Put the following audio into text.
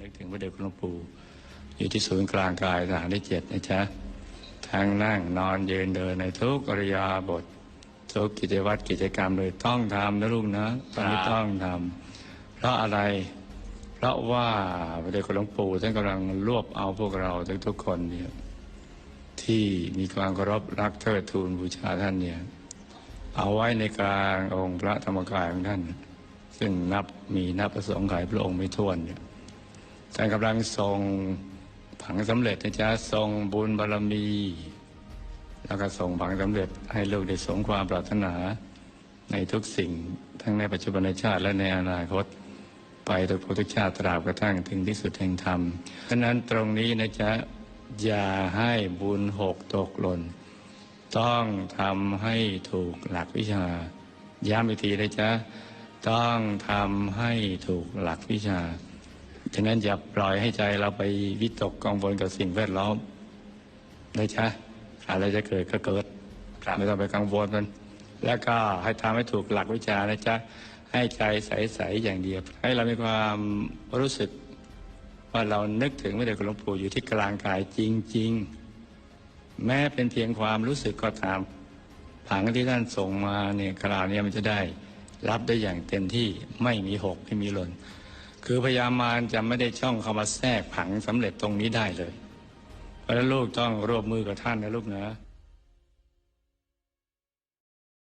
นึกถึงพระเดชคุณหลวงปู่อยู่ที่ศูนย์กลางกายฐานที่เจ็ดนะจ๊ะทั้งนั่งนอนยืนเดินในทุกอริยาบททุกกิจวัตรกิจกรรมเลยต้องทำนะลูกนะตอนนี้ต้องทำเพราะอะไรเพราะว่าพระเดชคุณหลวงปู่ท่านกำลังรวบเอาพวกเราทุกคนเนี่ยที่มีความเคารพรักเทิดทูนบูชาท่านเนี่ยเอาไว้ในกลางองค์พระธรรมกายของท่าน ซึ่งนับมีนับประสงค์ขายพระองค์ไม่ท้วนเนี่ย ท่านกำลังทรงผังสำเร็จนะจ๊ะทรงบุญบารมี แล้วก็ทรงผังสำเร็จให้ลูกได้สมความปรารถนาในทุกสิ่งทั้งในปัจจุบันชาติและในอนาคต ไปโดยพุทธชาติตราบกระทั่งถึงที่สุดแห่งธรรมฉะนั้นตรงนี้นะจ๊ะอย่าให้บุญหกตกหล่น ต้องทำให้ถูกหลักวิชา ย้ำอีกทีนะจ๊ะ ต้องทำให้ถูกหลักวิชา ฉะนั้นอย่าปล่อยให้ใจเราไปวิตกกังวลกับสิ่งแวดล้อมนะจ๊ะอะไรจะเกิดก็เกิดไม่ต้องไปกังวลมัน แล้วก็ให้ทำให้ถูกหลักวิชานะจ๊ะให้ใจใสๆอย่างเดียว ให้เรามีความรู้สึกว่าเรานึกถึงพระเดชคุณหลวงปู่อยู่ที่กลางกายจริง ๆ แม้เป็นเพียงความรู้สึกก็ตามผังที่ท่านส่งมาเนี่ยคราวนี้มันจะได้รับได้อย่างเต็มที่ไม่มีหกไม่มีหล่น คือพยามารจะไม่ได้ช่องเข้ามาแทรกผังสำเร็จตรงนี้ได้เลย เพราะฉะนั้นลูกต้องร่วมมือกับท่านนะลูกนะ